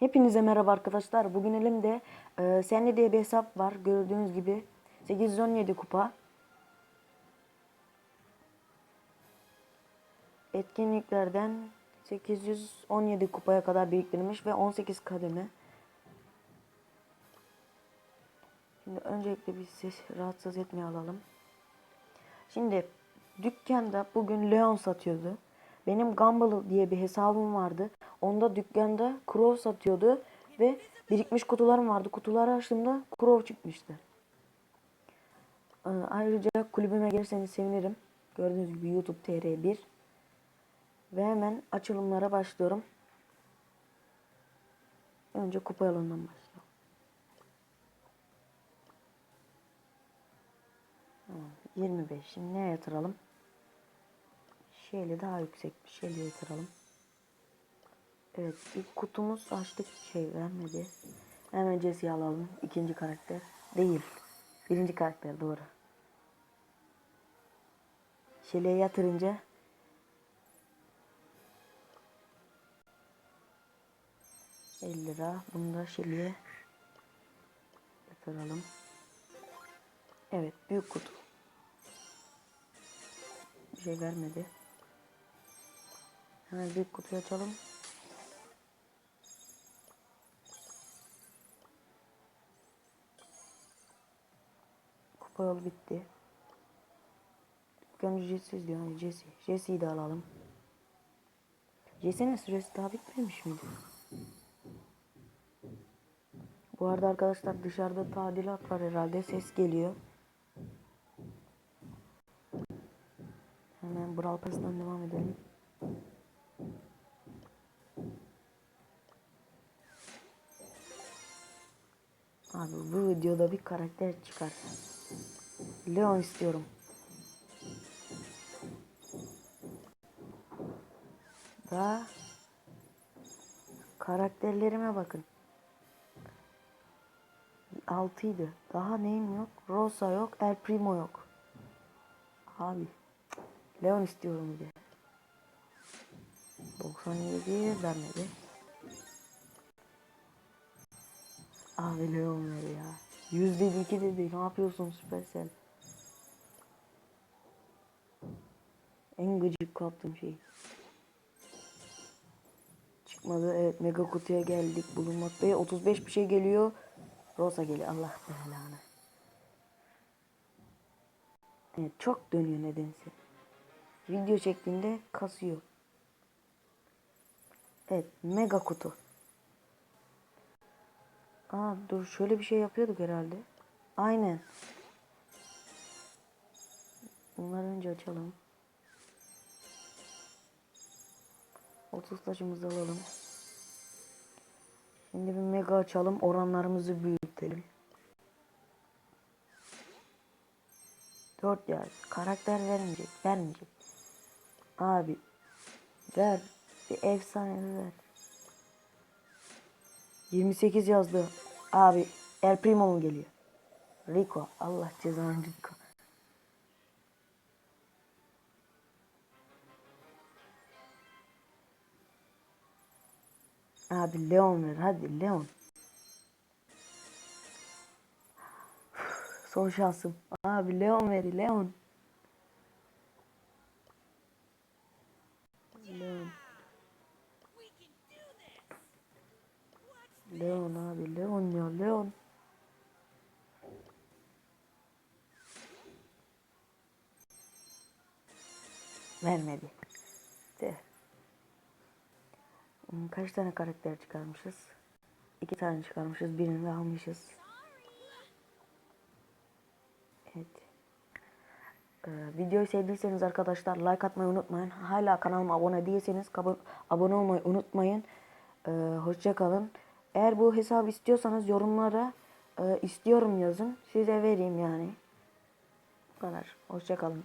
Hepinize merhaba arkadaşlar. Bugün elimde e, Senli diye bir hesap var. Gördüğünüz gibi 817 kupa. Etkinliklerden 817 kupaya kadar biriktirmiş ve 18 kademe. Şimdi öncelikle bir ses rahatsız etmeye alalım. Şimdi dükkanda bugün Leon satıyordu. Benim Gumball diye bir hesabım vardı. Onda dükkanda Crow satıyordu ve birikmiş kutularım vardı. Kutuları açtığımda Crow çıkmıştı. Ee, Ayrıca kulübüme gelirseniz sevinirim. Gördüğünüz gibi YouTube TR1 ve hemen açılımlara başlıyorum. Önce kupa yolundan başlayalım. Tamam, 25. Şimdi neye yatıralım? Şeyle daha yüksek bir şeyle yatıralım. Evet ilk kutumuz açtık şey vermedi. Hemen Jesse'yi alalım. İkinci karakter. Değil. Birinci karakter doğru. Şeleğe yatırınca ...50 lira. Bunu da şeliğe yatıralım. Evet büyük kutu. Bir şey vermedi. Hemen büyük kutuyu açalım. Kupa yolu bitti. Dükkan ücretsiz diyor. Yani Jesse. Jesse'yi de alalım. Jesse'nin süresi daha bitmemiş miydi? Bu arada arkadaşlar dışarıda tadilat var herhalde. Ses geliyor. Hemen Brawl Pass'tan devam edelim. Abi bu videoda bir karakter çıkar. Leon istiyorum. Daha karakterlerime bakın. 6'ydı. Daha neyim yok? Rosa yok, El Primo yok. Abi Leon istiyorum bir de. 97 vermedi. Abi Leon ver ya. Yüz dedi iki dedi. Ne yapıyorsun Supercell? En gıcık kaptığım şey. Çıkmadı. Evet mega kutuya geldik bulunmaktayız. 35 bir şey geliyor. Rosa geliyor. Allah belanı. Evet çok dönüyor nedense. Video çektiğinde kasıyor. Evet mega kutu. Aa dur şöyle bir şey yapıyorduk herhalde. Aynen. Bunları önce açalım. 30 taşımızı alalım. Şimdi bir mega açalım. Oranlarımızı büyütelim. 4 yaz. Karakter vermeyecek. Vermeyecek. Abi. Ver. Bir efsane ver. 28 yazdı. Abi El Primo mu geliyor? Rico. Allah cezanı Rico. Abi Leon ver hadi Leon. Son şansım. Abi Leon ver Leon. Leon abi Leon ya Leon. Vermedi. De. Hmm, Kaç tane karakter çıkarmışız? İki tane çıkarmışız. Birini de almışız. Evet. Ee, videoyu sevdiyseniz arkadaşlar like atmayı unutmayın. Hala kanalıma abone değilseniz abone olmayı unutmayın. Ee, hoşça kalın. Eğer bu hesabı istiyorsanız yorumlara e, istiyorum yazın. Size vereyim yani. Bu kadar. Hoşça kalın.